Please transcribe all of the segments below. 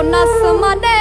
করে এখন কোন আসমানে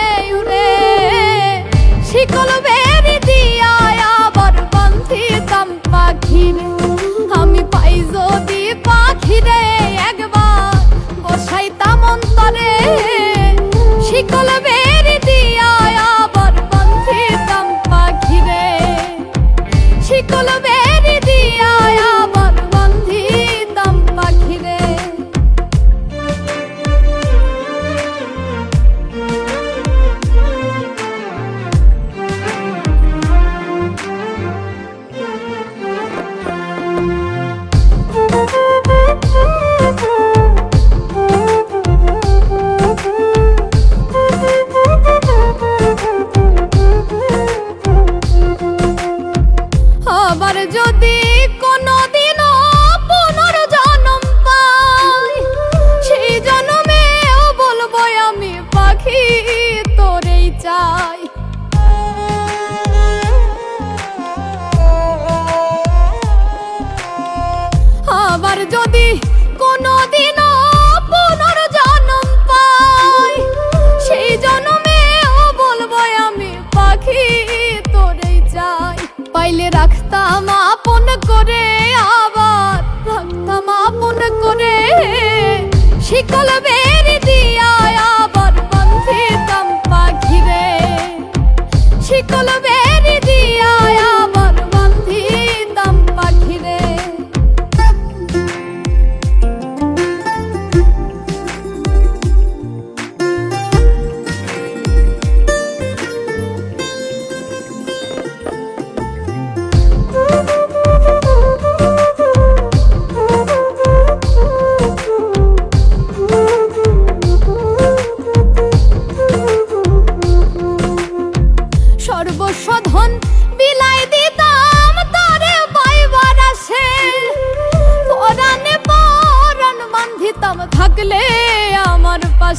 শিকল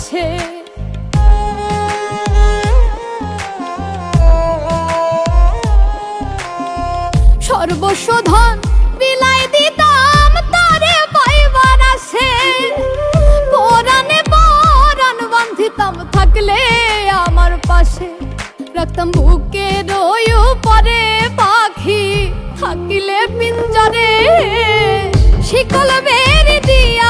আমার পাশে সর্বস্বধন বিলাই দিতাম তারে পাইবার পরাণে পরাণ বান্ধিতাম থাকলে আমার পাশে। রাখতাম বুকে রয়ু পরে পাখি, থাকিলে পিঞ্জরে। শিকল বেরি দিয়া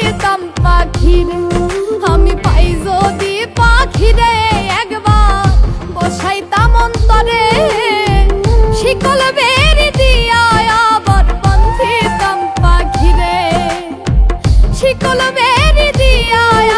নামের দিয়ায়